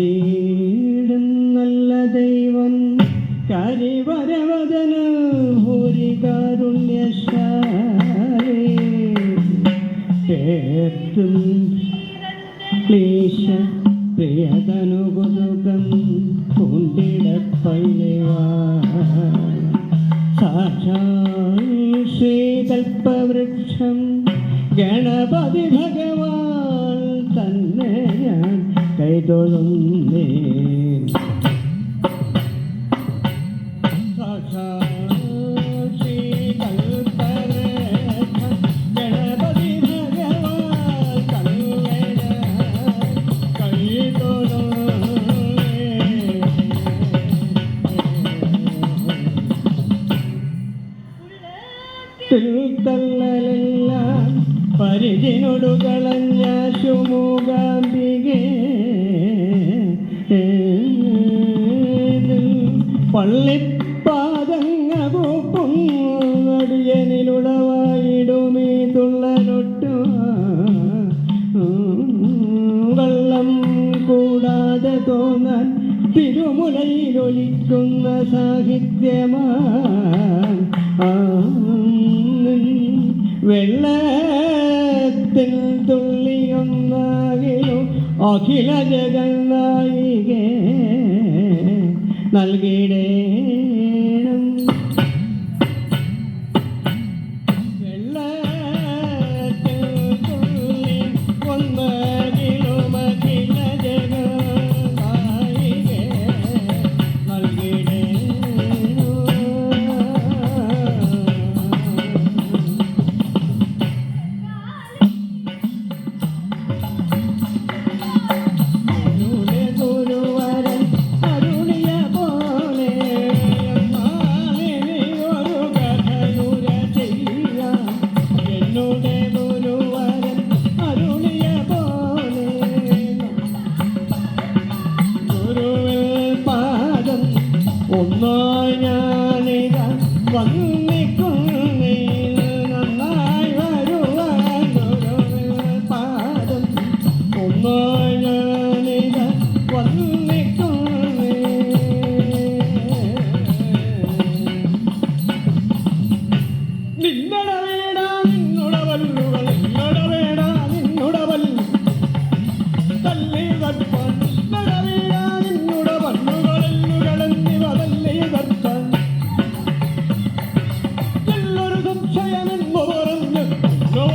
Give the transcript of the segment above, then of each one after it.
കരുതിയിടും നല്ല ദൈവം. കരിവരവദന ഭൂരി കാരുണ്യശാലേ. പേർത്തും ക്ലേശ പ്രിയതനുകുതുകം കൊണ്ടിടപ്പള്ളിവാ സാക്ഷാൽ ശ്രീകൽപ്പവൃക്ഷം ഗണപതി ഭഗവാൻ തന്നെ ഞാൻ കൈതൊഴുന്നേ തിൽത്തല്ലെല്ലാം പരിചിനൊടുകളഞ്ഞ ശുമൂകാംബികേ പള്ളിപ്പാദങ്ങടിയനിലുളവായിടുമീ തുള്ളനൊട്ടു വെള്ളം കൂടാതെ തോന്നാൻ തിരുമുലയിലൊലിക്കുന്ന സാഹിത്യമാ. വെള്ളത്തിൽ തുള്ളിയൊന്നാകിലും അഖില ജഗന്നായികേ നൽകിടേണം ഞാനിത വന്നിക്കുന്നേ നന്നായി വരുവാൻ ഗുരുവിൽ പാദം ഒന്നായി ഞാനിത വന്നിക്കുന്നേ നിന്നട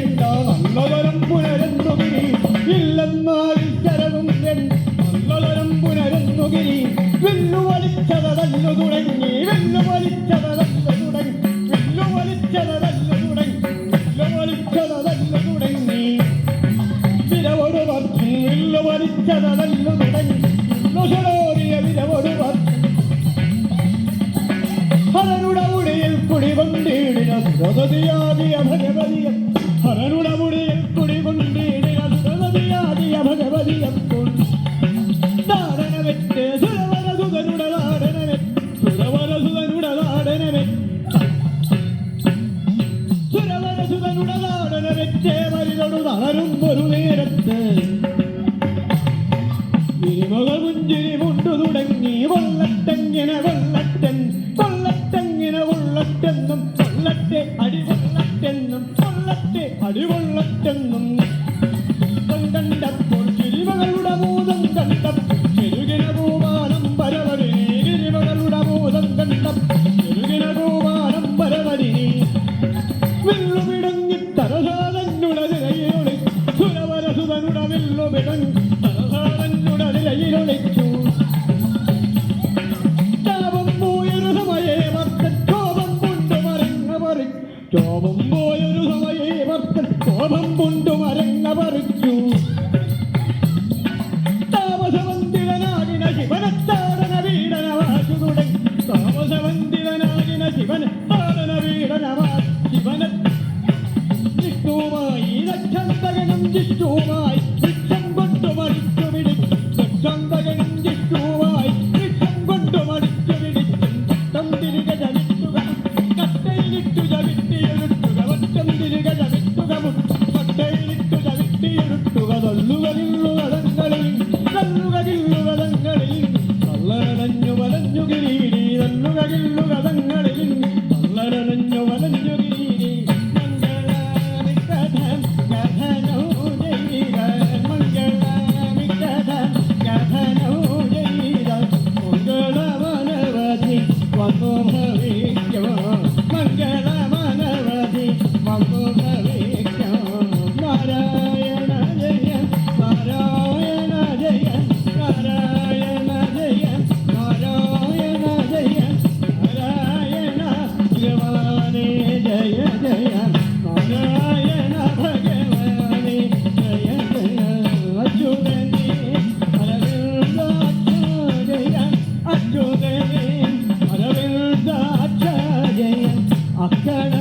ഇല്ല നല്ലതരം പുനരന്നുകിനി ഇല്ലെന്നാൽ ശരവും നല്ലതരം പുനരന്നുകിനി വെല്ലു വലിച്ചതല്ലു തുടങ്ങി. വെല്ലു വലിച്ചതല്ലു തുടങ്ങി. വെല്ലു വലിച്ചതല്ലു തുടങ്ങി. വെല്ലു വലിച്ചതല്ലു തുടങ്ങി. വിരവൊരു വർഷം വെല്ലു വലിച്ചതല്ലു തുടങ്ങി. ഇന്നുഷടോറിയ വിരവൊരു വർഷം. ഭഗവതിയ കൊല്ലത്തെങ്ങിനെ വെള്ളത്തെങ്കും കൊല്ലത്തെങ്ങിനെ ഉള്ളത്തെങ്കും രോമം പോയൊരു സമയവർത്തൻ കോപം കൊണ്ടു മരങ്ങ പറിച്ചു താമസവന്തിതനാകിന ശിവനത്താടന വീടന വാശു തുടങ്ങി. താമസവന്തിതനാകിന ശിവനത്താടന വീടന ശിവന ജിഷ്ണുമായി രക്ഷന്തകനും கல்லுகதில் అక్కడ